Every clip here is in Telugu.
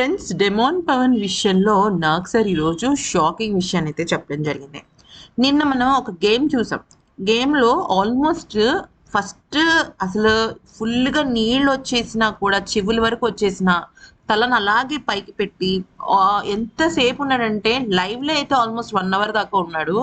ఫ్రెండ్స్ డెమోన్ పవన్ విషయంలో నాకు సార్ ఈరోజు షాకింగ్ విషయాన్ని అయితే చెప్పడం జరిగింది. నిన్న మనం ఒక గేమ్ చూసాం. గేమ్లో ఆల్మోస్ట్ ఫస్ట్ అసలు ఫుల్గా నీళ్ళు వచ్చేసినా కూడా చెవుల వరకు వచ్చేసిన తలను అలాగే పైకి పెట్టి ఆ, ఎంతసేపు ఉన్నాడంటే లైవ్లో అయితే ఆల్మోస్ట్ వన్ అవర్ దాకా ఉన్నాడు.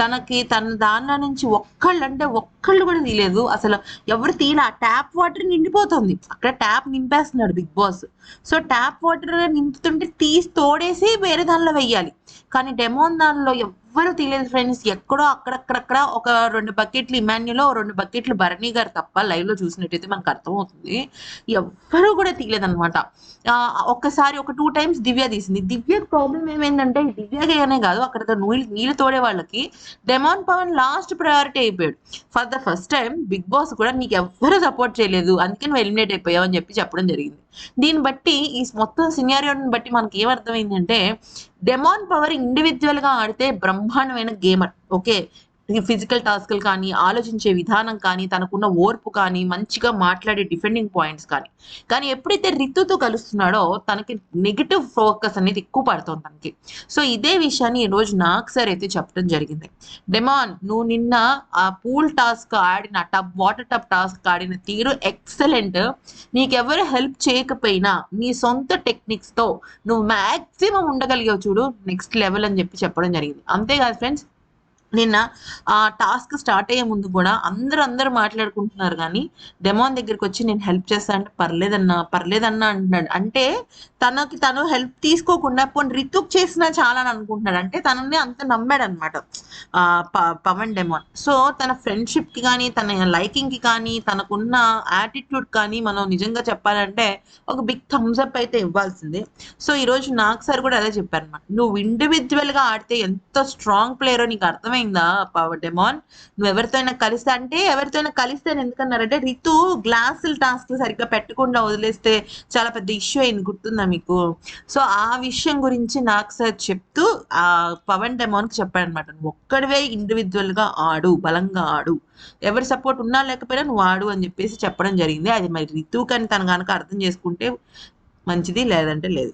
తనకి తన దానిలో నుంచి ఒక్కళ్ళు అంటే ఒక్కళ్ళు కూడా తీయలేదు. అసలు ఎవరు తీయలే. ఆ ట్యాప్ వాటర్ నిండిపోతుంది. అక్కడ tap నింపేస్తున్నాడు big boss. So tap water నింపుతుంటే తీసి తోడేసి వేరే దానిలో వెయ్యాలి. కానీ డెమోన్ దానిలో ఎవ్వరు తీయలేదు ఫ్రెండ్స్ ఎక్కడో అక్కడక్కడక్కడ ఒక రెండు బకెట్లు ఇమాన్యులో రెండు బకెట్లు భరణి గారు తప్ప లైవ్లో చూసినట్టయితే మనకు అర్థమవుతుంది. ఎవ్వరూ కూడా తీయలేదన్నమాట. అనమాట ఒక్కసారి ఒక టూ టైమ్స్ దివ్య తీసింది. దివ్య ప్రాబ్లం ఏమైందంటే దివ్యగానే కాదు అక్కడ నీళ్ళు నీళ్ళు తోడే వాళ్ళకి డెమాన్ పవన్ లాస్ట్ ప్రయారిటీ అయిపోయాడు. For the first time big boss కూడా నీకు ఎవ్వరూ సపోర్ట్ చేయలేదు. అందుకే నువ్వు ఎలిమినేట్ అయిపోయావు అని చెప్పి చెప్పడం జరిగింది. దీన్ని బట్టి ఈ మొత్తం సినారియోని బట్టి మనకి ఏమర్థమైందంటే డెమాన్ పవర్ ఇండివిజువల్గా ఆడితే బ్రహ్మాండమైన గేమర్ ఓకే ఫిజికల్ టాస్క్లు కానీ ఆలోచించే విధానం కానీ తనకున్న ఓర్పు కానీ మంచిగా మాట్లాడే డిఫెండింగ్ పాయింట్స్ కానీ. కానీ ఎప్పుడైతే రితుతో కలుస్తున్నాడో తనకి నెగిటివ్ ఫోకస్ అనేది ఎక్కువ పడుతుంది తనకి. సో ఇదే విషయాన్ని ఈ రోజు నాకు సార్ అయితే చెప్పడం జరిగింది. డెమాన్ నువ్వు నిన్న ఆ పూల్ టాస్క్ ఆడిన టబ్ వాటర్ టబ్ టాస్క్ ఆడిన తీరు ఎక్సలెంట్. నీకెవరు హెల్ప్ చేయకపోయినా నీ సొంత టెక్నిక్స్తో నువ్వు మాక్సిమం ఉండగలిగావు చూడు నెక్స్ట్ లెవెల్ అని చెప్పి చెప్పడం జరిగింది. అంతేకాదు ఫ్రెండ్స్ నిన్న ఆ టాస్క్ స్టార్ట్ అయ్యే ముందు కూడా అందరూ అందరూ మాట్లాడుకుంటున్నారు కానీ డెమాన్ దగ్గరికి వచ్చి నేను హెల్ప్ చేస్తా అంటే పర్లేదన్నా పర్లేదన్నా అంటున్నాడు. అంటే తనకి తను హెల్ప్ తీసుకోకుండా పోనీ రితుక్ చేసినా చాలా అని అనుకుంటున్నాడు. అంటే తనని అంత నమ్మాడు అనమాట పవన్ డెమాన్. సో తన ఫ్రెండ్షిప్కి కానీ తన లైకింగ్కి కానీ తనకున్న యాటిట్యూడ్ కానీ మనం నిజంగా చెప్పాలంటే ఒక బిగ్ థమ్స్ అప్ అయితే ఇవ్వాల్సిందే. సో ఈ రోజు నాకు సార్ కూడా అదే చెప్పారు అనమాట నువ్వు ఇండివిజువల్గా ఆడితే ఎంత స్ట్రాంగ్ ప్లేయరో నీకు అర్థమైంది పవర్ డెమాన్ నువ్వు ఎవరితోనైనా కలిస్తే అంటే ఎవరితోనైనా కలిస్తే ఎందుకన్నారంటే రితు గ్లాసులు టాస్క్ సరిగ్గా పెట్టకుండా వదిలేస్తే చాలా పెద్ద ఇష్యూ అయింది గుర్తుందా మీకు? సో ఆ విషయం గురించి నాకు సార్ చెప్తూ ఆ పవన్ డెమాన్కి చెప్పాడు అనమాట నువ్వు ఒక్కడివే ఇండివిజువల్గా ఆడు బలంగా ఆడు. ఎవరి సపోర్ట్ ఉన్నా లేకపోయినా నువ్వు ఆడు అని చెప్పేసి చెప్పడం జరిగింది. అది మరి రితు కానీ తను కనుక అర్థం చేసుకుంటే మంచిది లేదంటే లేదు.